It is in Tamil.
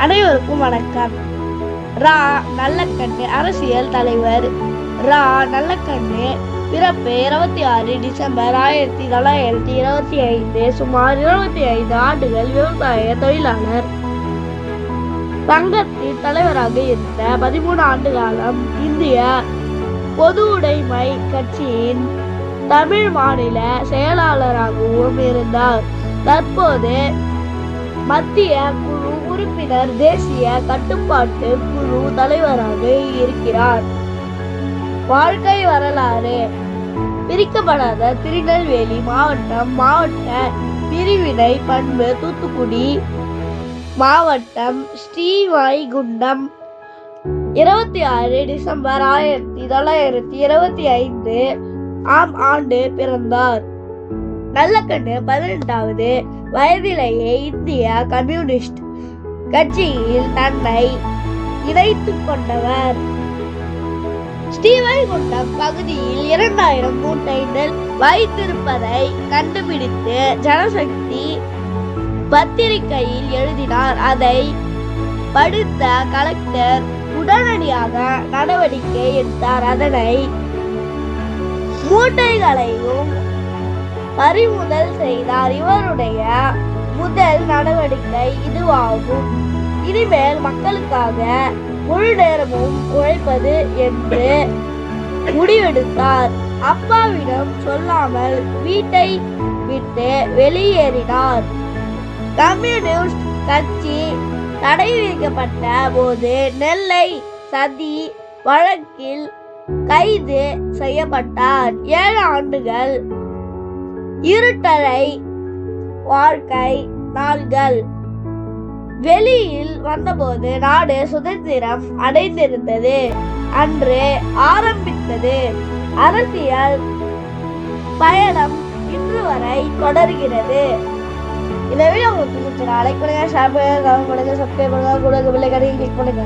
அனைவருக்கும் வணக்கம். ரா நல்லக்கண்ணு அரசியல் தலைவர். ரா நல்லக்கண்ணு பிறப்பு இருபத்தி ஆறு டிசம்பர் ஆயிரத்தி தொள்ளாயிரத்தி இருபத்தி ஐந்து சுமார் இருபத்தி ஐந்து ஆண்டுகள் விவசாய தொழிலாளர். சங்கத்தின் தலைவராக இருந்த பதிமூணு ஆண்டு காலம் இந்திய பொது உடைமை கட்சியின் தமிழ் மாநில செயலாளராகவும் இருந்தார். தற்போது மத்திய குழு உறுப்பினர் தேசிய கட்டுப்பாட்டு குழு தலைவராக இருக்கிறார். வாழ்க்கை வரலாறு பிரிக்கப்படாத திருநெல்வேலி மாவட்டம் மாவட்ட பிரிவினை பண்பு தூத்துக்குடி மாவட்டம் ஸ்ரீவாய்குண்டம் இருபத்தி ஆறு டிசம்பர் ஆயிரத்தி தொள்ளாயிரத்தி இருபத்தி ஐந்து ஆம் ஆண்டு பிறந்தார். நல்லக்கண்ணு பதினெட்டாவது வயதிலேயே இந்திய கம்யூனிஸ்ட் கட்சியில் தன்னை இணைத்துக் கொண்டவர். ஸ்ரீவைகுண்டம் பகுதியில் இரண்டாயிரம் மூட்டை நெல் வைத்திருப்பதை கண்டுபிடித்து ஜனசக்தி பத்திரிகையில் எழுதினார். அதை படித்த கலெக்டர் உடனடியாக நடவடிக்கை எடுத்தார். அதனை மூட்டைகளையும் பறிமுதல் செய்தார். இவருடைய முதல் நடவடிக்கை இதுவாகும். இனிமேல் மக்களுக்காக முழு நேரமும் உழைப்பது என்று முடிவெடுத்தார். அப்பாவிடம் சொல்லாமல் வீட்டை விட்டு வெளியேறினார். கம்யூனிஸ்ட் கட்சி தடை விதிக்கப்பட்ட போது நெல்லை சதி வழக்கில் கைது செய்யப்பட்டார். ஏழு ஆண்டுகள் இருட்டரை வாழ்க்கை நாள்கள். வெளியில் வந்தபோது நாடு சுதந்திரம் அடைந்திருந்தது. அன்று ஆரம்பித்தது. அரசியல் பயணம் இன்று வரை தொடர்கிறது. இந்த வீடியோ உங்களுக்கு பிடிச்சிருந்தா லைக் பண்ணுங்க ஷேர் பண்ணுங்க கமெண்ட் பண்ணுங்க சப்ஸ்கிரைப் பண்ணுங்க. கூட பில்லை கடையில் கிளிக் பண்ணுங்க.